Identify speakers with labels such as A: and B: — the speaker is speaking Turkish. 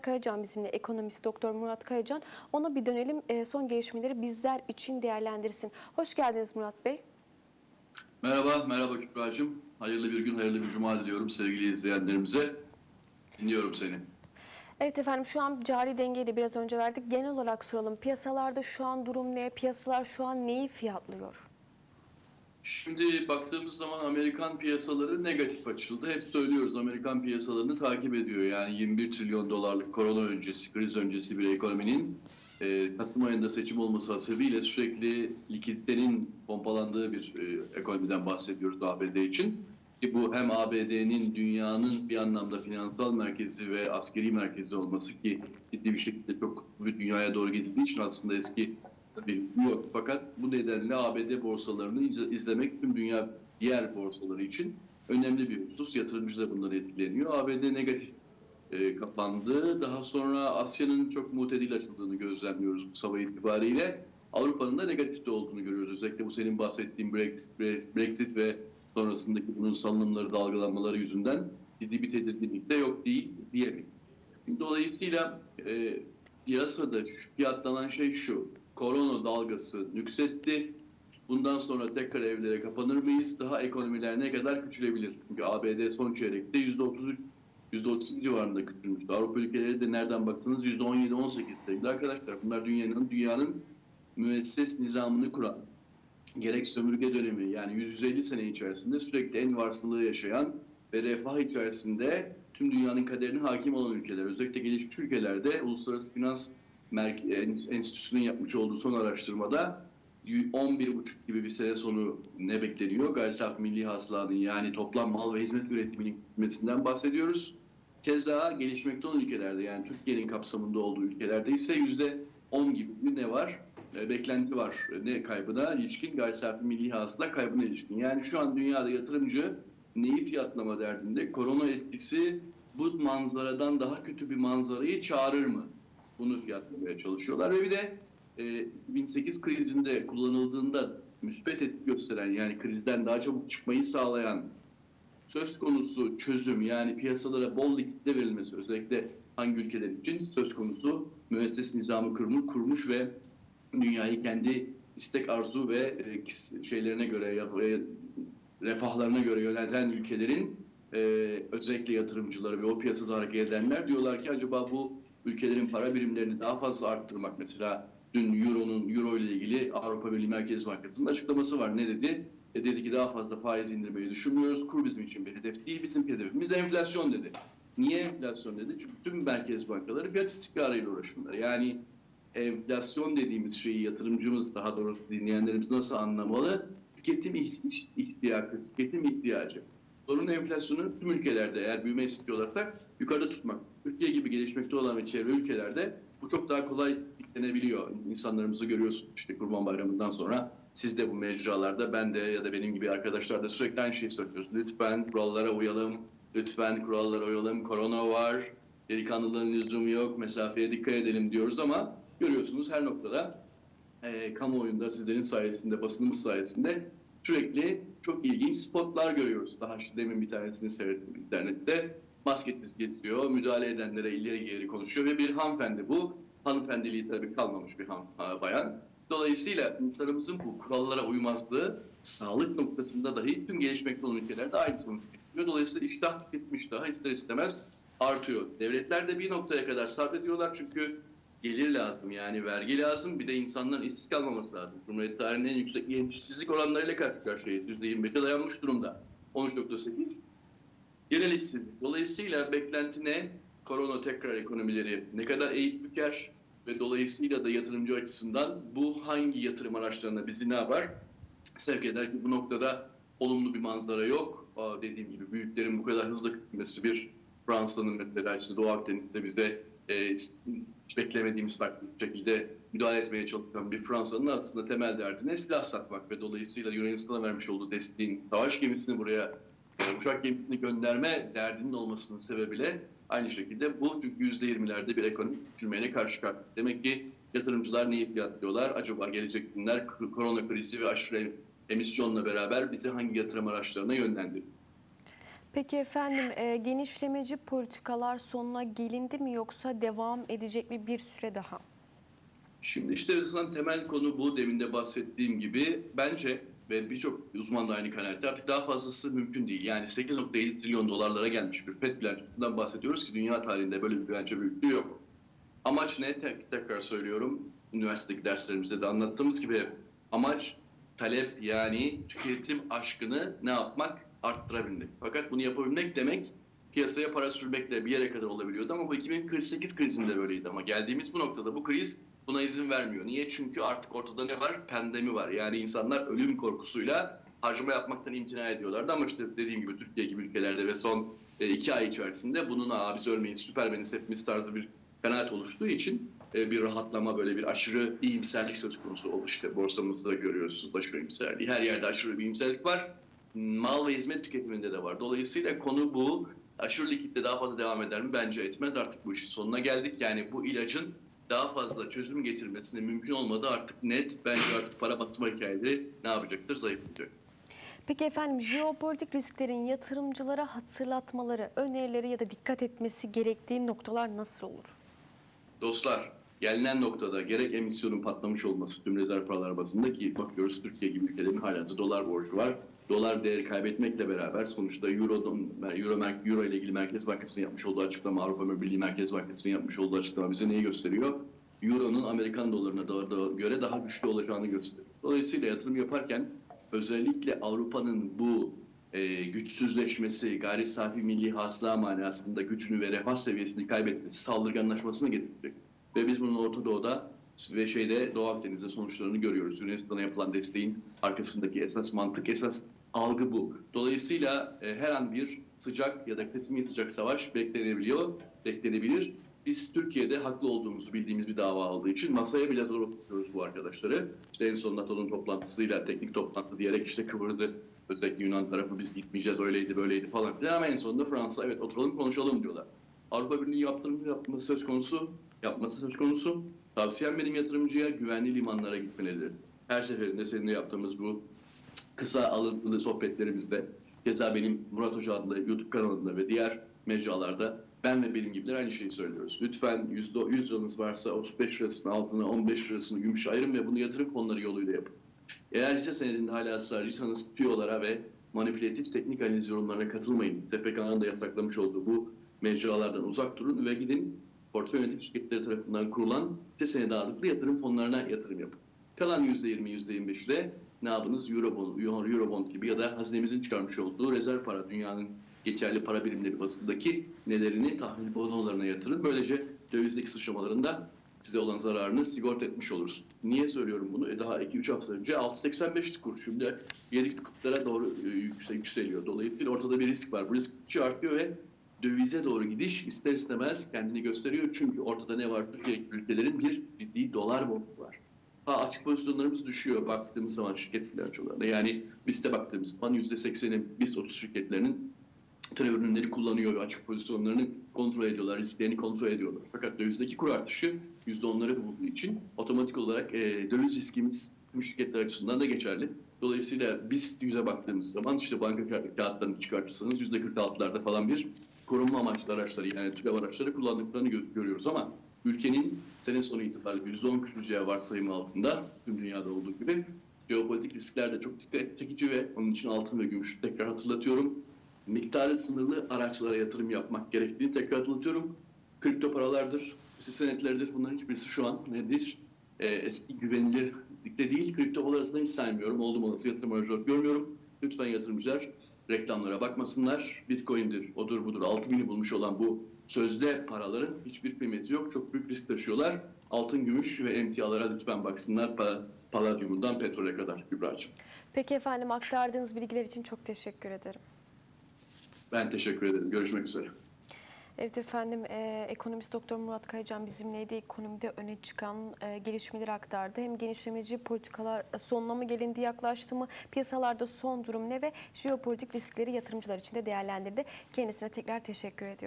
A: Murat Kayacan bizimle ekonomist doktor Murat Kayacan. Ona bir dönelim e, son gelişmeleri bizler için değerlendirsin. Hoş geldiniz Murat Bey.
B: Merhaba, merhaba Kübra'cığım. Hayırlı bir gün, hayırlı bir cuma diliyorum sevgili izleyenlerimize. Dinliyorum seni.
A: Evet efendim şu an cari dengeyi de biraz önce verdik. Genel olarak soralım. Piyasalarda şu an durum ne? Piyasalar şu an neyi fiyatlıyor?
B: Şimdi baktığımız zaman Amerikan piyasaları negatif açıldı. Hep söylüyoruz Amerikan piyasalarını takip ediyor. Yani 21 trilyon dolarlık korona öncesi, kriz öncesi bir ekonominin e, Kasım ayında seçim olması hasebiyle sürekli likiditenin pompalandığı bir e, ekonomiden bahsediyoruz ABD için. Ki bu hem ABD'nin dünyanın bir anlamda finansal merkezi ve askeri merkezi olması ki ciddi bir şekilde çok dünyaya doğru gidildiği için aslında eski tabii yok. Fakat bu nedenle ABD borsalarını iz- izlemek tüm dünya diğer borsaları için önemli bir husus. Yatırımcı da bundan etkileniyor. ABD negatif e, kapandı. Daha sonra Asya'nın çok mutedil açıldığını gözlemliyoruz bu sabah itibariyle. Avrupa'nın da negatifte olduğunu görüyoruz. Özellikle bu senin bahsettiğin Brexit, Brexit ve sonrasındaki bunun salınımları, dalgalanmaları yüzünden ciddi bir tedirginlik de yok değil diyemeyiz. Dolayısıyla e, piyasada şu- fiyatlanan şey şu. Korona dalgası nüksetti. Bundan sonra tekrar evlere kapanır mıyız? Daha ekonomiler ne kadar küçülebilir? Çünkü ABD son çeyrekte %33 %32 civarında küçülmüştü. Avrupa ülkeleri de nereden baksanız %17-18 sevgili arkadaşlar. Bunlar dünyanın dünyanın müesses nizamını kuran, gerek sömürge dönemi yani 150 sene içerisinde sürekli en varsılığı yaşayan ve refah içerisinde tüm dünyanın kaderine hakim olan ülkeler. Özellikle gelişmiş ülkelerde Uluslararası Finans Enstitüsü'nün yapmış olduğu son araştırmada 11,5 gibi bir sene sonu ne bekleniyor? Gayri milli hasılanın yani toplam mal ve hizmet üretiminin gitmesinden bahsediyoruz. Keza gelişmekte olan ülkelerde yani Türkiye'nin kapsamında olduğu ülkelerde ise yüzde 10 gibi bir ne var? E, beklenti var. E, Ne kaybına ilişkin? Gayri safi milli hasıla kaybına ilişkin. Yani şu an dünyada yatırımcı neyi fiyatlama derdinde? Korona etkisi bu manzaradan daha kötü bir manzarayı çağırır mı? Bunu fiyatlamaya çalışıyorlar. Ve bir de e, 2008 krizinde kullanıldığında müspet etki gösteren yani krizden daha çabuk çıkmayı sağlayan söz konusu çözüm yani piyasalara bol likitte verilmesi özellikle hangi ülkeler için söz konusu müesses nizamı kurmuş, kurmuş ve dünyayı kendi istek arzu ve e, şeylerine göre e, refahlarına göre yöneten ülkelerin e, özellikle yatırımcıları ve o piyasada hareket edenler diyorlar ki acaba bu ülkelerin para birimlerini daha fazla arttırmak mesela dün Euro'nun Euro ile ilgili Avrupa Birliği Merkez Bankası'nın açıklaması var. Ne dedi? E dedi ki daha fazla faiz indirmeyi düşünmüyoruz. Kur bizim için bir hedef değil. Bizim hedefimiz enflasyon dedi. Niye enflasyon dedi? Çünkü tüm merkez bankaları fiyat istikrarıyla uğraşıyorlar. Yani enflasyon dediğimiz şeyi yatırımcımız daha doğrusu dinleyenlerimiz nasıl anlamalı? Tüketim iht- ihtiyacı, tüketim ihtiyacı. Sorun enflasyonu tüm ülkelerde eğer büyüme istiyorlarsak yukarıda tutmak. Türkiye gibi gelişmekte olan ve çevre ülkelerde bu çok daha kolay diklenebiliyor. İnsanlarımızı görüyorsunuz işte Kurban Bayramı'ndan sonra siz de bu mecralarda ben de ya da benim gibi arkadaşlar da sürekli aynı şeyi söylüyoruz. Lütfen kurallara uyalım, lütfen kurallara uyalım. Korona var, delikanlılığın lüzumu yok, mesafeye dikkat edelim diyoruz ama görüyorsunuz her noktada e, kamuoyunda sizlerin sayesinde, basınımız sayesinde sürekli çok ilginç spotlar görüyoruz. Daha şu demin bir tanesini seyrettim internette. Maskesiz geziyor, müdahale edenlere ileri geri konuşuyor ve bir hanımefendi bu. Hanımefendiliği tabii kalmamış bir han, ha- bayan. Dolayısıyla insanımızın bu kurallara uymazlığı sağlık noktasında dahi tüm gelişmekte olan ülkelerde aynı sonuç getiriyor. Dolayısıyla iştah tüketmiş daha ister istemez artıyor. Devletler de bir noktaya kadar sabrediyorlar çünkü gelir lazım yani vergi lazım bir de insanların işsiz kalmaması lazım. Cumhuriyet tarihinin en yüksek işsizlik oranlarıyla karşı karşıyayız. %25'e dayanmış durumda. 13.8 genel işsizlik. Dolayısıyla beklenti ne? Korona tekrar ekonomileri ne kadar eğip büker ve dolayısıyla da yatırımcı açısından bu hangi yatırım araçlarına bizi ne yapar? Sevk eder ki bu noktada olumlu bir manzara yok. Aa, dediğim gibi büyüklerin bu kadar hızlı gitmesi bir Fransa'nın mesela işte Doğu Akdeniz'de bize e, hiç beklemediğimiz şekilde müdahale etmeye çalışan bir Fransa'nın aslında temel derdine silah satmak ve dolayısıyla Yunanistan'a vermiş olduğu desteğin savaş gemisini buraya uçak gemisini gönderme derdinin olmasının sebebiyle aynı şekilde bu çünkü %20'lerde bir ekonomik küçülmeyle karşı karşıya. Demek ki yatırımcılar neyi fiyatlıyorlar? Acaba gelecek günler korona krizi ve aşırı emisyonla beraber bizi hangi yatırım araçlarına yönlendirir?
A: Peki efendim e, genişlemeci politikalar sonuna gelindi mi yoksa devam edecek mi bir süre daha?
B: Şimdi işte aslında temel konu bu. Demin de bahsettiğim gibi bence ve birçok uzman da aynı kanaatte artık daha fazlası mümkün değil. Yani 8.7 trilyon dolarlara gelmiş bir FED bilançosundan bahsediyoruz ki dünya tarihinde böyle bir bilanço büyüklüğü yok. Amaç ne? Tek, tekrar söylüyorum. Üniversitedeki derslerimizde de anlattığımız gibi amaç talep yani tüketim aşkını ne yapmak? Arttırabilmek. Fakat bunu yapabilmek demek piyasaya para sürmekle bir yere kadar olabiliyordu ama bu 2048 krizinde böyleydi ama geldiğimiz bu noktada bu kriz buna izin vermiyor. Niye? Çünkü artık ortada ne var? Pandemi var. Yani insanlar ölüm korkusuyla harcama yapmaktan imtina ediyorlardı ama işte dediğim gibi Türkiye gibi ülkelerde ve son e, iki ay içerisinde bunun Aa, biz ölmeyiz, süpermeniz hepimiz tarzı bir kanaat oluştuğu için e, bir rahatlama böyle bir aşırı iyimserlik söz konusu oldu. İşte borsamızda görüyorsunuz aşırı iyimserliği. Her yerde aşırı bir iyimserlik var. Mal ve hizmet tüketiminde de var. Dolayısıyla konu bu. Aşırı likitte daha fazla devam eder mi? Bence etmez. Artık bu işin sonuna geldik. Yani bu ilacın daha fazla çözüm getirmesine mümkün olmadı. Artık net bence artık para batma hikayeleri ne yapacaktır? Zayıflayacak.
A: Peki efendim jeopolitik risklerin yatırımcılara hatırlatmaları, önerileri ya da dikkat etmesi gerektiği noktalar nasıl olur?
B: Dostlar gelinen noktada gerek emisyonun patlamış olması tüm rezerv paralar bazında ki bakıyoruz Türkiye gibi ülkelerin hala da dolar borcu var. Dolar değeri kaybetmekle beraber sonuçta Euro'dan, Euro, Euro ile ilgili Merkez Bankası'nın yapmış olduğu açıklama, Avrupa Birliği Merkez Bankası'nın yapmış olduğu açıklama bize neyi gösteriyor? Euro'nun Amerikan dolarına da, da göre daha güçlü olacağını gösteriyor. Dolayısıyla yatırım yaparken özellikle Avrupa'nın bu e, güçsüzleşmesi, gayri safi milli hasıla manasında gücünü ve refah seviyesini kaybetmesi saldırganlaşmasına getirecek. Ve biz bunun Orta Doğu'da ve şeyde Doğu Akdeniz'de sonuçlarını görüyoruz. Yunanistan'a yapılan desteğin arkasındaki esas mantık, esas algı bu. Dolayısıyla e, her an bir sıcak ya da kısmi sıcak savaş beklenebiliyor, beklenebilir. Biz Türkiye'de haklı olduğumuzu bildiğimiz bir dava olduğu için masaya bile zor oturuyoruz bu arkadaşları. İşte en son NATO'nun toplantısıyla teknik toplantı diyerek işte kıvırdı. Özellikle Yunan tarafı biz gitmeyeceğiz öyleydi böyleydi falan filan ama en sonunda Fransa evet oturalım konuşalım diyorlar. Avrupa Birliği yaptırım yapması söz konusu, yapması söz konusu. Tavsiyem benim yatırımcıya güvenli limanlara gitmelidir. Her seferinde seninle yaptığımız bu kısa alıntılı sohbetlerimizde keza benim Murat Hoca adlı YouTube kanalında ve diğer mecralarda ben ve benim gibiler aynı şeyi söylüyoruz. Lütfen %100 100 liranız varsa 35 lirasını altına 15 lirasını gümüş ayırın ve bunu yatırım fonları yoluyla yapın. Eğer hisse senedinde hala ısrarcıysanız tüyolara ve manipülatif teknik analiz yorumlarına katılmayın. SPK'nın da yasaklamış olduğu bu mecralardan uzak durun ve gidin portföy yönetim şirketleri tarafından kurulan hisse senedi ağırlıklı yatırım fonlarına yatırım yapın. Kalan %20, %25 de ne yapınız? Eurobond, Eurobond gibi ya da hazinemizin çıkarmış olduğu rezerv para, dünyanın geçerli para birimleri bazındaki nelerini tahvil bonolarına yatırın. Böylece dövizdeki sıçramalarında size olan zararını sigorta etmiş olursun. Niye söylüyorum bunu? E daha 2-3 hafta önce 6.85'ti kur. Şimdi 7.40'lara doğru e, yüksel- yükseliyor. Dolayısıyla ortada bir risk var. Bu risk artıyor ve dövize doğru gidiş ister istemez kendini gösteriyor. Çünkü ortada ne var? Türkiye ülkelerin bir ciddi dolar borcu var. Ha, açık pozisyonlarımız düşüyor baktığımız zaman şirket bilançolarına. Yani BIST'e baktığımız zaman %80'i BIST 30 şirketlerinin türev ürünleri kullanıyor ve açık pozisyonlarını kontrol ediyorlar, risklerini kontrol ediyorlar. Fakat dövizdeki kur artışı %10'ları bulduğu için otomatik olarak e, döviz riskimiz tüm şirketler açısından da geçerli. Dolayısıyla biz yüze baktığımız zaman işte banka ka- kağıtlarını çıkartırsanız %46'larda falan bir korunma amaçlı araçları yani türev araçları kullandıklarını görüyoruz ama ülkenin sene sonu itibariyle %10 küçüleceği varsayımı altında tüm dünyada olduğu gibi jeopolitik riskler de çok dikkat çekici ve onun için altın ve gümüş tekrar hatırlatıyorum miktarı sınırlı araçlara yatırım yapmak gerektiğini tekrar hatırlatıyorum. Kripto paralardır, hisse senetleridir. Bunların hiçbirisi şu an nedir? Ee, eski güvenilirlikte değil. Kripto paralar arasında hiç saymıyorum. Oldum olası yatırım aracı olarak görmüyorum. Lütfen yatırımcılar reklamlara bakmasınlar. Bitcoin'dir, odur budur. 6000'i bulmuş olan bu sözde paraların hiçbir kıymeti yok. Çok büyük risk taşıyorlar. Altın, gümüş ve emtialara lütfen baksınlar. Pa Palladium'undan petrole kadar Kübra'cığım.
A: Peki efendim aktardığınız bilgiler için çok teşekkür ederim.
B: Ben teşekkür ederim. Görüşmek üzere.
A: Evet efendim e, ekonomist doktor Murat Kayacan bizimleydi. Ekonomide öne çıkan e, gelişmeleri aktardı. Hem genişlemeci politikalar sonuna mı gelindi yaklaştı mı? Piyasalarda son durum ne ve jeopolitik riskleri yatırımcılar için de değerlendirdi. Kendisine tekrar teşekkür ediyorum.